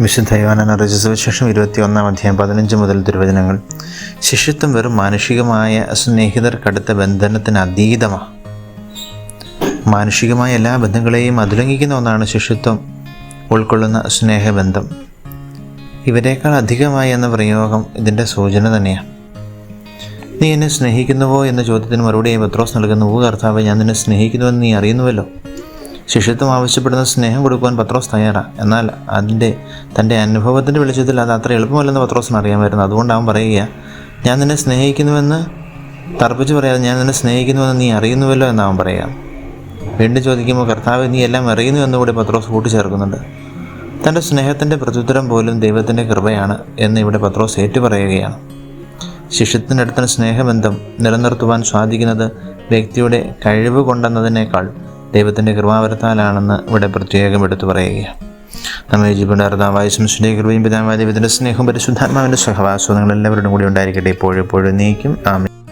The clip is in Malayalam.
വിശുദ്ധ യോനാൻ അറിയിച്ച സുവിശേഷം ഇരുപത്തി ഒന്നാം അധ്യായം പതിനഞ്ച് മുതൽ തിരുവചനങ്ങൾ. ശിഷ്യത്വം വെറും മാനുഷികമായ സ്നേഹിതർക്കടുത്ത ബന്ധനത്തിന് അതീതമാണ് മാനുഷികമായ എല്ലാ ബന്ധങ്ങളെയും അതിലംഘിക്കുന്ന ഒന്നാണ് ശിഷ്യത്വം ഉൾക്കൊള്ളുന്ന സ്നേഹബന്ധം. ഇവരെക്കാൾ അധികമായി എന്ന പ്രയോഗം ഇതിന്റെ സൂചന തന്നെയാണ് നീ എന്നെ സ്നേഹിക്കുന്നുവോ? എന്ന ചോദ്യത്തിന് മറുപടിയായി പത്രോസ് നൽകുന്ന ഊ കർത്താവ് ഞാൻ നിന്നെ സ്നേഹിക്കുന്നുവെന്ന് നീ അറിയുന്നുവല്ലോ. ശിഷ്യത്വം ആവശ്യപ്പെടുന്ന സ്നേഹം കൊടുക്കുവാൻ പത്രോസ് തയ്യാറാണ് എന്നാൽ അതിന്റെ തന്റെ അനുഭവത്തിന്റെ വെളിച്ചത്തിൽ അത് അത്ര എളുപ്പമല്ലെന്ന് പത്രോസിന് അറിയാമായിരുന്നു അതുകൊണ്ട് അവൻ പറയുക ഞാൻ നിന്നെ സ്നേഹിക്കുന്നുവെന്ന് തർപ്പിച്ച് പറയാതെ ഞാൻ നിന്നെ സ്നേഹിക്കുന്നുവെന്ന് നീ അറിയുന്നുവല്ലോ എന്ന് അവൻ പറയുക. വീണ്ടും ചോദിക്കുമ്പോൾ കർത്താവ് നീ എല്ലാം അറിയുന്നു എന്നുകൂടി പത്രോസ് കൂട്ടിച്ചേർക്കുന്നുണ്ട്. തന്റെ സ്നേഹത്തിന്റെ പ്രത്യുത്തരം പോലും ദൈവത്തിന്റെ കൃപയാണ് എന്ന് ഇവിടെ പത്രോസ് ഏറ്റുപറയുകയാണ്. ശിഷ്യത്തിന്റെ അടുത്ത സ്നേഹബന്ധം നിലനിർത്തുവാൻ സാധിക്കുന്നത് വ്യക്തിയുടെ കഴിവ് കൊണ്ടെന്നതിനേക്കാൾ ദൈവത്തിന്റെ കൃപാവരത്താലാണെന്ന് ഇവിടെ പ്രത്യേകം എടുത്തു പറയുകയാണ്. നമ്മെ ജീവന്റെ അർദ്ധാവായ സംശയ പിതാവായ ദൈവത്തിന്റെ സ്നേഹം പരിശുദ്ധാത്മാവിന്റെ സഹവാസവും നിങ്ങളെല്ലാവരുടെയും കൂടി ഉണ്ടായിരിക്കട്ടെ. ഇപ്പോഴും എപ്പോഴും നീക്കും. ആമേ